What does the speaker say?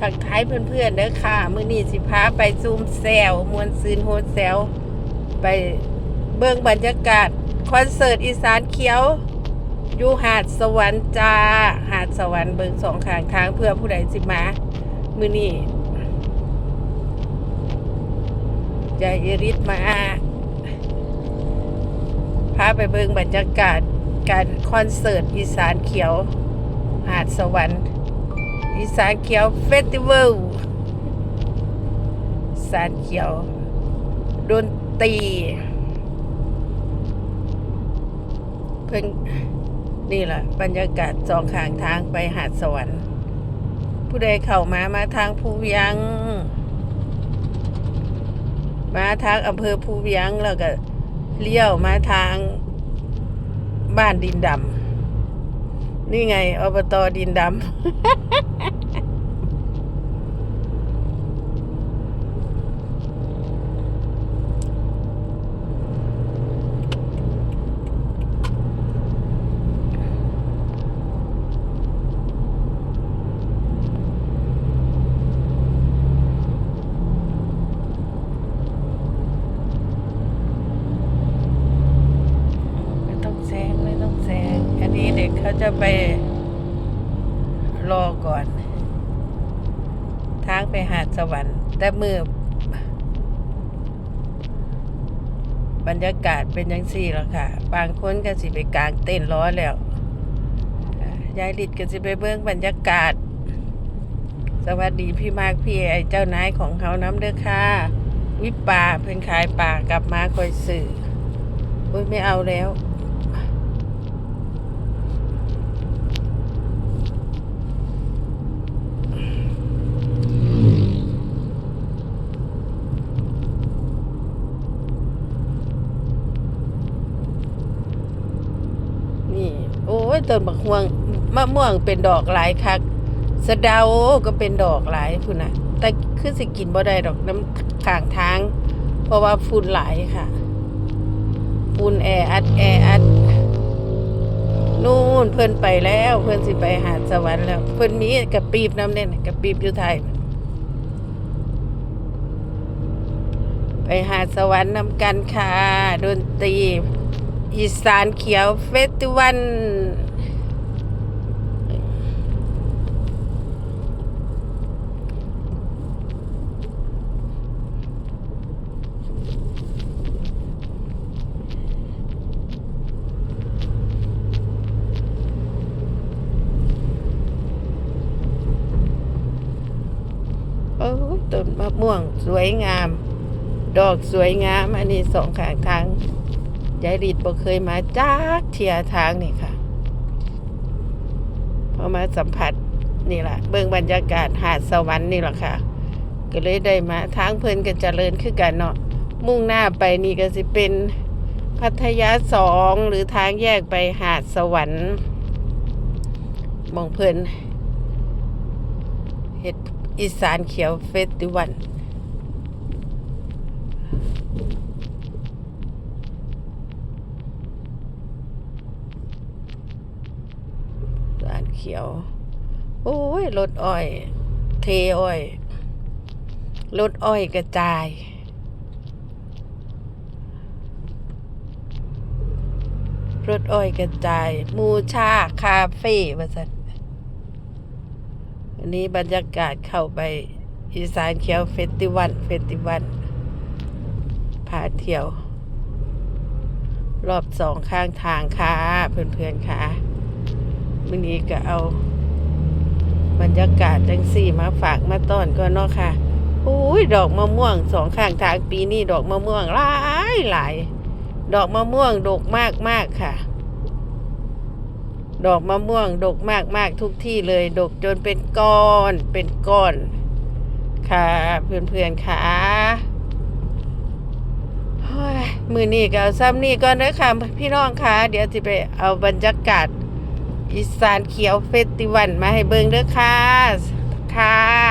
ทักทายเพื่อนๆเด้อค่ะ มื้อนี้สิพาไปซูมแซวมวนซืนโฮแซวไปเบิ่งบรรยากาศคอนเสิร์ตอีสานเขียวอยู่หาดสวรรค์จ้า หาดสวรรค์เบิ่งสองข้างทางเพื่อผู้ใดสิมา มื้อนี้ยายอิริสมาพาไปเบิ่งบรรยากาศการคอนเสิร์ตอีสานเขียว หาดสวรรค์ อีสานเขียวเฟสติวัลสานเขียวดนตรีเพิ่งนี่แหละบรรยากาศสองข้างทางไปหาดสวรรค์ ผู้ใดเข้ามามาทางภูเวียง มาทางอำเภอภูเวียงแล้วก็เลี้ยวมาทางบ้านดินดำ นี่ไงอบตดินดำ ไม่ต้องแซงไม่ต้องแซงอันนี้ เขาจะไปรอก่อน ทางไปหาดสวรรค์ แต่มือบรรยากาศเป็นยังสี่แล้วค่ะ บางคนก็สิไปกลางเต้นร้อแล้วอ่ายายลิดก็สิไปเบิ้องบรรยากาศ สวัสดีพี่มากพี่ไอเจ้านายของเขาน้ำเด้อค่ะ วิปป่าเพิ่นขายป่ากลับมาคอยสื่อโอ้ยไม่เอาแล้ว นี่ โอ้ ยต้นมะม่วงมะม่วงเป็นดอกหลายคักสะเดาก็เป็นดอกหลายพุ่นน่ะ แต่คือสิกินบ่ได้ดอกน้ำข้างทาง เพราะว่าฝุ่นหลายค่ะฝุ่นแออัดแออัดนู่นเพิ่อนไปแล้วเพิ่อนสิไปหาสวรรค์แล้ว เพิ่อนมีกระปีบน้ำเน่นกระปีบอยู่ไทย ไปหาสวรรค์นำกันค่ะดนตรีอีสานเขียวเฟสติวัลโอ้ย ต้นมะม่วงสวยงาม ดอกสวยงาม อันนี้สองข้างทางยายรีดบ่เคยมาจากเทียทางนี่ค่ะ พอมาสัมผัสนี่แหละเบิ่งบรรยากาศหาดสวรรค์นี่แหละค่ะ ก็เลยได้มาทางเพลินก็เจริญขึ้นกันเนาะมุ่งหน้าไปนี่ก็สิเป็นพัทยาสองหรือทางแยกไปหาดสวรรค์มองเพลินเฮ็ด อีสานเขียวเฟสติวัลสารเขียว โอ้ยรถอ้อย เทอ้อยรถอ้อยกระจายรถอ้อยกระจาย มูชาคาเฟ่มาสัน วันนี้บรรยากาศเข้าไปอีสานเขียวเฟสติวัลเฟสติวัลพาเที่ยว รอบสองข้างทางค่ะเพื่อนๆค่ะวันนี้ก็เอา บรรยากาศจังสี่มาฝากมาต้อนก็เนาะค่ะอุ้ยดอกมะม่วงสองข้างทางปีนี้ดอกมะม่วงหลายหลายดอกมะม่วงดกมากมากค่ะ ดอกมะม่วง ดกมากมากๆทุกที่เลย ดกจนเป็นก้อน เป็นก้อน ค่ะ เพื่อนๆค่ะเฮ้ยมือนี่ก็เอาซ้ำนี่ก่อนเด้ค่ะ พี่น้องค่ะ เดี๋ยวจะไปเอาบรรยากาศอีสานเขียวเฟสติวัลมาให้เบิ่งเด้อค่ะ ค่ะ